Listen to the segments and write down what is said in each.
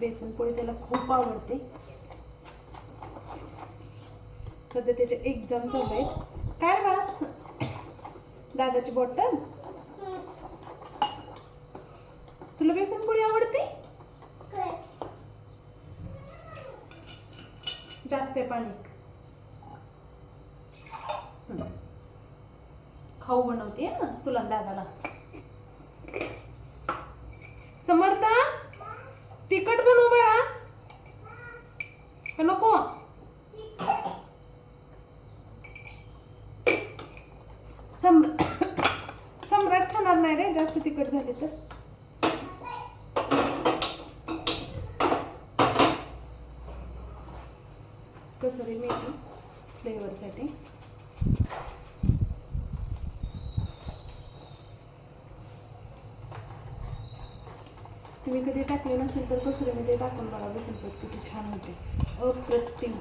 बेसनपोळी त्याला खूप आवडते. सध्या त्याचे एक्झाम चालू आहेत. काय बाळा? दादाची बॉटल तुला बेसनपोळी आवडते? जास्त पाणी. खाऊ बनवते तुला दादाला. समर्था? तिखट बनवू बाळा. नको सम्राट सम्राट खाणार नाही रे जास्त तिखट झाले तर. कसुरी मेथी फ्लेवरसाठी तुम्ही कधी टाकले नसेल तर कसुरीमध्ये टाकून बघा बसेल किती छान होते. अप्रतिम.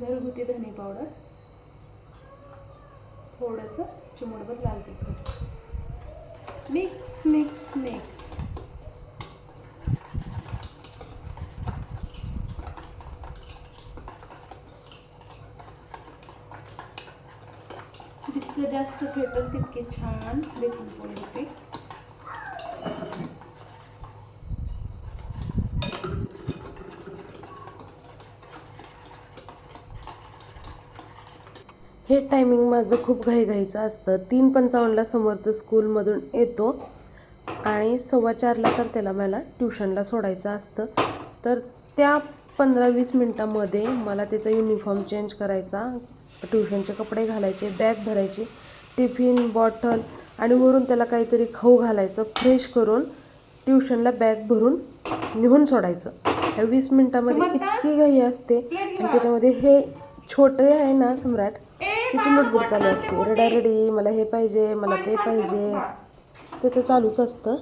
घरगुती धने पावडर थोडंसं चिमडभर लाल तिखट. मिक्स मिक्स मिक्स जितकं जास्त फेटल तितके छान बेसन पोळी होते. हे टायमिंग माझं खूप घाईघाईचं असतं. तीन पंचावन्नला समर्थ स्कूलमधून येतो. आणि सव्वा चारला तर त्याला मला ट्युशनला सोडायचं असतं. तर त्या पंधरा वीस मिनटामध्ये मला त्याचा युनिफॉर्म चेंज करायचा. ट्युशनचे कपडे घालायचे बॅग भरायची टिफिन बॉटल आणि वरून त्याला काहीतरी खाऊ घालायचं फ्रेश करून ट्युशनला बॅग भरून निघून सोडायचं. ह्या वीस मिनटामध्ये इतकी घाई असते आणि त्याच्यामध्ये हे छोटे आहे ना सम्राट तिची मुठभुड चालू असते. रडारडी मला हे पाहिजे मला ते पाहिजे. त्याचं चालूच असतं.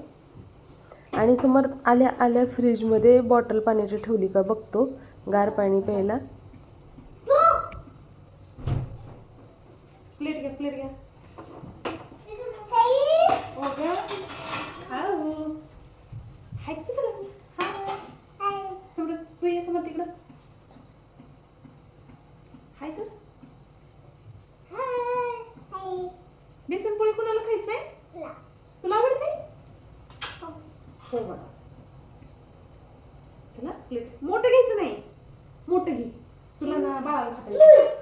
आणि समर्थ आल्या आल्या फ्रीजमध्ये बॉटल पाण्याची ठेवली का बघतो. गार पाणी प्यायला प्लेट घ्या प्लेट घ्या हो गं खाऊ हाय की सगळं हाय समोर तू ये समोर तिकडं हाय कर बेसन पोळी कुणाला खायचंय तुला आवडते हो बाळा चला प्लेट मोठं घ्यायचं नाही मोठं घे तुला ना बाळाला खाता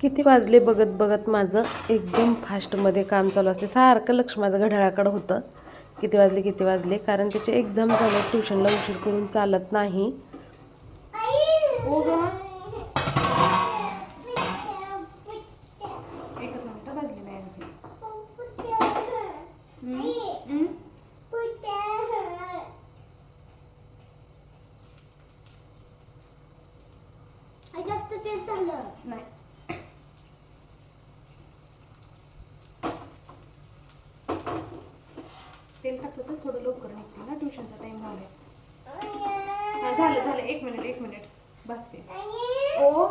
किती वाजले बघत बघत माझं एकदम फास्टमध्ये काम चालू असते. सारखं लक्ष माझं घड्याळाकडं होतं. किती वाजले किती वाजले? कारण त्याचे एक्झाम झाले ट्युशनला उशीर करून चालत नाही हो ग एकच मिनिट भाजली नाही आणखी हम्म, हम्म. जास्त तेच झालं नाही तेल टाकलं तर थोडं लवकर निघते ना ट्युशनचा टाइम झाला झालं झालं. एक मिनिट एक मिनिट बसते. ओ.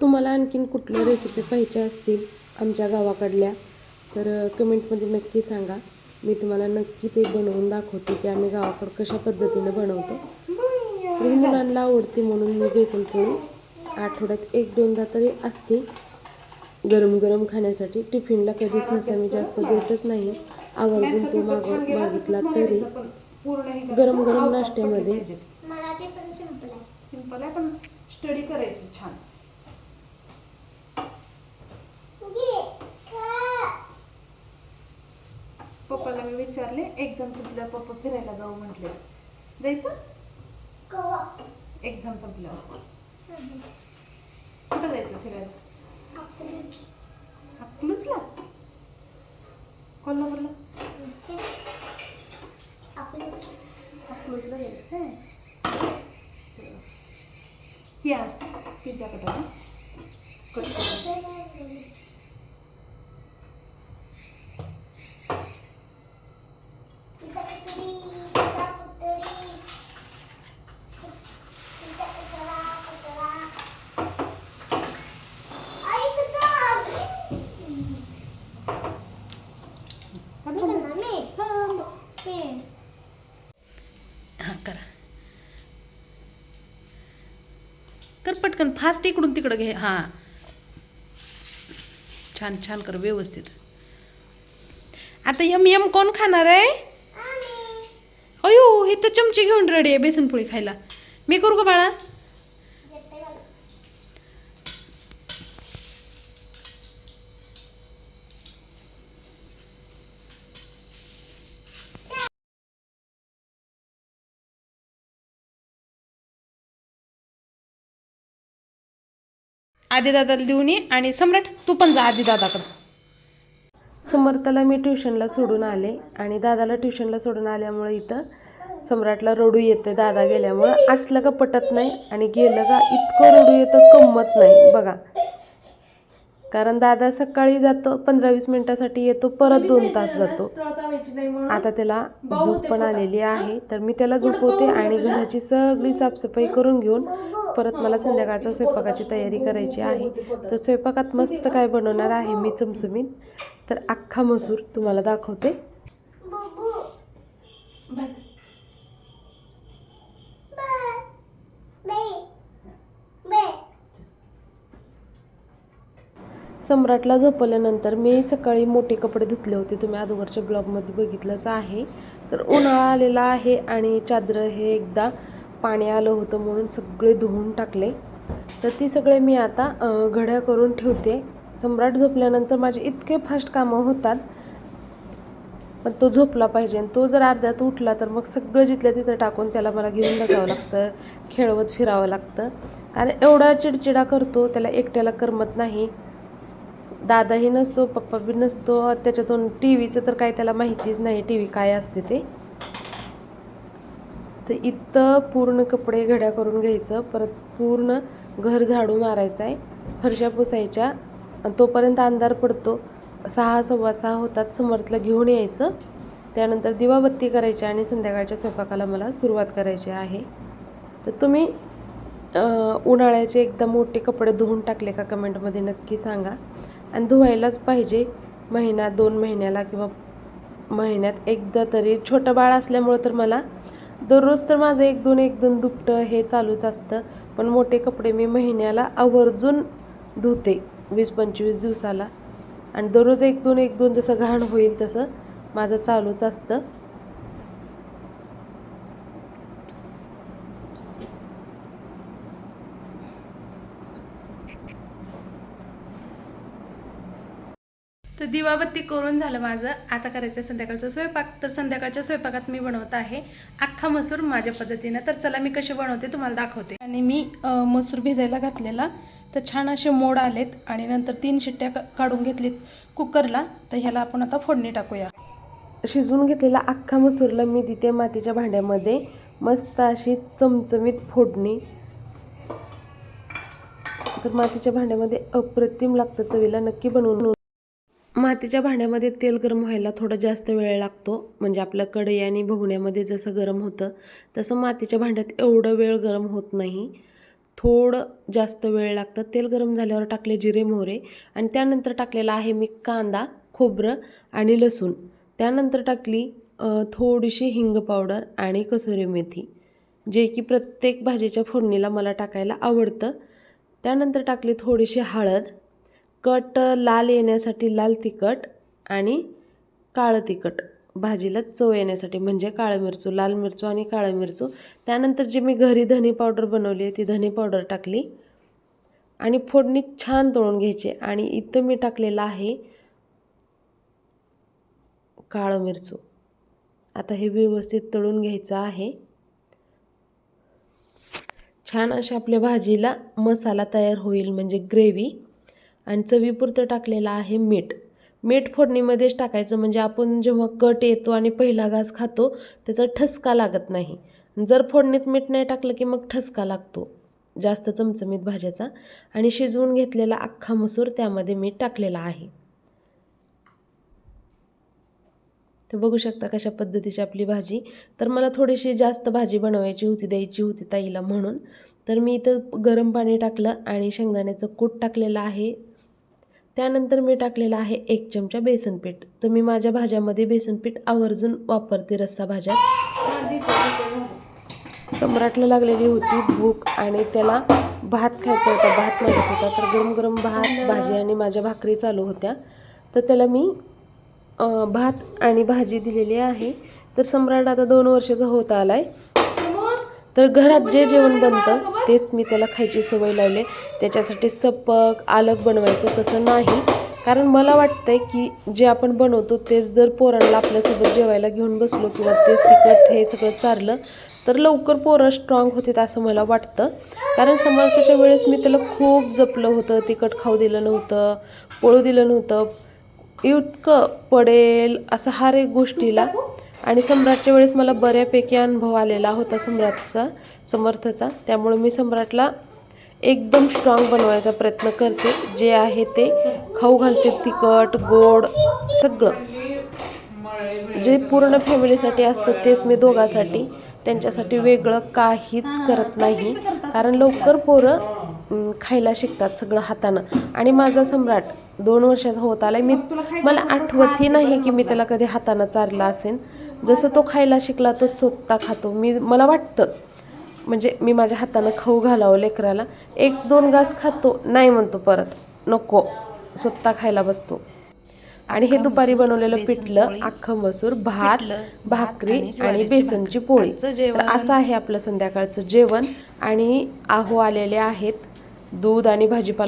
तुम्हाला आणखीन कुठल्या रेसिपी पाहिजे असतील आमच्या गावाकडल्या तर कमेंटमध्ये नक्की सांगा. मी तुम्हाला नक्की ते बनवून दाखवते की आम्ही गावाकडं कशा पद्धतीनं बनवतो. ही मुलांना आवडते म्हणून मी बेसन पोळी आठवड्यात एक दोनदा तरी असते. गरम गरम खाण्यासाठी टिफिनला कधी सहसा मी जास्त देतच नाही. आवर्जून तो माग मागितला तरी पूर्ण गरम गरम नाश्त्यामध्ये. मला ते पण सिंपल आहे. सिंपल आहे पण स्टडी करायची छान. पप्पाला मी विचारले एक्झाम संपल्यावर पप्पा फिरायला जाऊ म्हटले. जायचं? कवा? एक्झाम संपल्यावर. कुठं जायचं फिरायला? अकलूजला कोल्हापूरला? अकलूजला जायचं आहे या पिझ्झा कटा कट करून पटकन फास्ट इकडून तिकडं घे. हां. छान छान कर व्यवस्थित. आता यम यम कोण खाणार आहे? अयो हे तर चमचे घेऊन रेडी आहे बेसनपोळी खायला. मी करू का बाळा? आधी दादाला देऊन ये आणि सम्राट तू पण जा आधी दादाकडं समर्थाला मी ट्युशनला सोडून आले आणि दादाला ट्युशनला सोडून आल्यामुळे इथं सम्राटला रडू येते दादा गेल्यामुळं असलं का पटत नाही आणि गेलं का इतकं रडू येतं कमत नाही. बघा कारण दादा सकाळी जातो पंधरा वीस मिनिटासाठी येतो परत दोन तास जातो. आता त्याला झोप पण आलेली आहे तर मी त्याला झोपवते आणि घराची सगळी साफसफाई करून घेऊन परत मला संध्याकाळच्या स्वयंपाकाची तयारी करायची आहे. तर स्वयंपाकात मस्त काय बनवणार आहे मी चमचमीत. तर अख्खा मसूर तुम्हाला दाखवते बुबू बाय. बे बे सम्राटला झोपवल्यानंतर मी सकाळी मोठे कपडे धुतले होते. तुम्ही अगोदरच्या ब्लॉगमध्ये बघितलंच आहे. तर उन्हाळा आलेला आहे आणि चादरं हे एकदा पाणी आलं होतं म्हणून सगळे धुवून टाकले. तर ती सगळे मी आता घड्या करून ठेवते. सम्राट झोपल्यानंतर माझे इतके फास्ट कामं होतात. पण तो झोपला पाहिजे आणि तो जर अर्ध्यात उठला तर मग सगळं जिथल्या तिथं टाकून त्याला मला घेऊन बसावं लागतं खेळवत फिरावं लागतं. कारण एवढा चिडचिडा करतो त्याला एकट्याला करमत नाही. दादाही नसतो पप्पा बी नसतो. त्याच्यातून टी व्हीचं तर काही त्याला माहितीच नाही टी व्ही काय असते ते. तर इथं पूर्ण कपडे घड्या करून घ्यायचं. परत पूर्ण घर झाडू मारायचं आहे फरशा पुसायच्या. आणि तोपर्यंत अंधार पडतो. सहा सव्वा सहा होतात समर्थला घेऊन यायचं. त्यानंतर दिवाबत्ती करायची आणि संध्याकाळच्या स्वयंपाकाला मला सुरुवात करायची आहे. तर तुम्ही उन्हाळ्याचे एकदम मोठे कपडे धुवून टाकले का कमेंटमध्ये नक्की सांगा. आणि धुवायलाच पाहिजे. महिना दोन महिन्याला किंवा महिन्यात एकदा तरी. छोटं बाळ असल्यामुळं तर मला दररोज तर माझं एक दोन एक दोन दुपटं हे चालूच असतं. पण मोठे कपडे मी महिन्याला आवर्जून धुते वीस पंचवीस दिवसाला. आणि दररोज एक दोन एक दोन जसं घाण होईल तसं माझं चालूच असतं. तर दिवाबत्ती करून झालं माझं. आता करायचं संध्याकाळचा स्वयंपाक. तर संध्याकाळच्या स्वयंपाकात मी बनवत आहे अख्खा मसूर माझ्या पद्धतीनं. तर चला मी कसे बनवते तुम्हाला दाखवते. आणि मी मसूर भिजायला घातलेला. तर छान असे मोड आलेत. आणि नंतर तीन शिट्ट्या काढून घेतलीत कुकरला. तर ह्याला आपण आता फोडणी टाकूया. शिजवून घेतलेला अख्खा मसूरला मी तिथे मातीच्या भांड्यामध्ये. मस्त अशी चमचमीत फोडणी. तर मातीच्या भांड्यामध्ये अप्रतिम लागतं चवीला. नक्की बनवून मातीच्या भांड्यामध्ये तेल गरम व्हायला थोडा जास्त वेळ लागतो. म्हणजे आपल्या कढई आणि भगुण्यामध्ये जसं गरम होतं तसं मातीच्या भांड्यात एवढं वेळ गरम होत नाही. थोडं जास्त वेळ लागतं. तेल गरम झाल्यावर टाकले जिरे मोहरे आणि त्यानंतर टाकलेला आहे मी कांदा खोबरं आणि लसूण. त्यानंतर टाकली थोडीशी हिंग पावडर आणि कसुरी मेथी जे की प्रत्येक भाजीच्या फोडणीला मला टाकायला आवडतं. त्यानंतर टाकली थोडीशी हळद कट लाल येण्यासाठी लाल तिखट आणि काळं तिखट. भाजीला चव येण्यासाठी म्हणजे काळं मिरचू लाल मिरचू आणि काळं मिरचू. त्यानंतर जी मी घरी धनी पावडर बनवली आहे ती धनी पावडर टाकली. आणि फोडणी छान तळून घ्यायची आणि इथं मी टाकलेलं आहे काळं मिरचू. आता हे व्यवस्थित तळून घ्यायचं आहे. छान अशा आपल्या भाजीला मसाला तयार होईल म्हणजे ग्रेव्ही. आणि चवीपुरतं टाकलेलं आहे मीठ. मीठ फोडणीमध्येच टाकायचं म्हणजे आपण जेव्हा कट येतो आणि पहिला घास खातो त्याचा ठसका लागत नाही. जर फोडणीत मीठ नाही टाकलं की मग ठसका लागतो. जास्त चमचमीत भाज्याचा. आणि शिजवून घेतलेला अख्खा मसूर त्यामध्ये मीठ टाकलेला आहे. तर बघू शकता कशा पद्धतीची आपली भाजी. तर मला थोडीशी जास्त भाजी बनवायची होती द्यायची होती ताईला म्हणून. तर मी इथं गरम पाणी टाकलं आणि शेंगदाण्याचं कूट टाकलेलं आहे. त्यानंतर मी टाकलेलं आहे एक चमचा बेसन पीठ. तर मी माझ्या भाज्यामध्ये बेसन पीठ आवर्जून वापरते रस्सा भाज्यात सम्राटला लागलेली होती भूक आणि त्याला भात खायचा होता. भात मागत होता. तर गरम गरम भात भाजी आणि माझ्या भाकरी चालू होत्या. तर त्याला मी भात आणि भाजी दिलेली आहे. तर सम्राट आता दोन वर्षाचा होत आहे तर घरात जे जेवण बनतं तेच मी त्याला खायची सवय लावले. त्याच्यासाठी सपक आलग बनवायचं तसं नाही. कारण मला वाटतंय की जे आपण बनवतो तेच जर पोरांना आपल्यासोबत जेवायला घेऊन बसलो किंवा तेच तिखट हे सगळं चारलं तर लवकर पोरं स्ट्रॉंग होतात असं मला वाटतं. कारण समर्थाच्या वेळेस मी त्याला खूप जपलं होतं. तिखट खाऊ दिलं नव्हतं पळू दिलं नव्हतं. इतकं पडेल असं हर एक गोष्टीला आणि सम्राटच्या वेळेस मला बऱ्यापैकी अनुभव आलेला होता सम्राटचा समर्थचा. त्यामुळे मी सम्राटला एकदम स्ट्रॉंग बनवायचा प्रयत्न करते. जे आहे ते खाऊ घालते तिखट गोड सगळं. जे पूर्ण फॅमिलीसाठी असतं तेच मी दोघांसाठी त्यांच्यासाठी वेगळं काहीच करत नाही. कारण लवकर पोरं खायला शिकतात सगळं हातानं. आणि माझा सम्राट दोन वर्षाचा होत आलाय. मी मला आठवतही नाही की मी त्याला कधी हातानं चारलं असेल. जसं तो खायला शिकला तो स्वतः खातो. मी मला वाटतं म्हणजे मी माझ्या हातानं खाऊ घालावं लेकराला. एक दोन घास खातो नाही म्हणतो परत नको स्वतः खायला बसतो. आणि हे दुपारी बनवलेलं पिठलं अख्खं मसूर भात भाकरी आणि बेसनची पोळी. तर असं आहे आपलं संध्याकाळचं जेवण. आणि आहो आलेले आहेत दूध आणि भाजीपाला.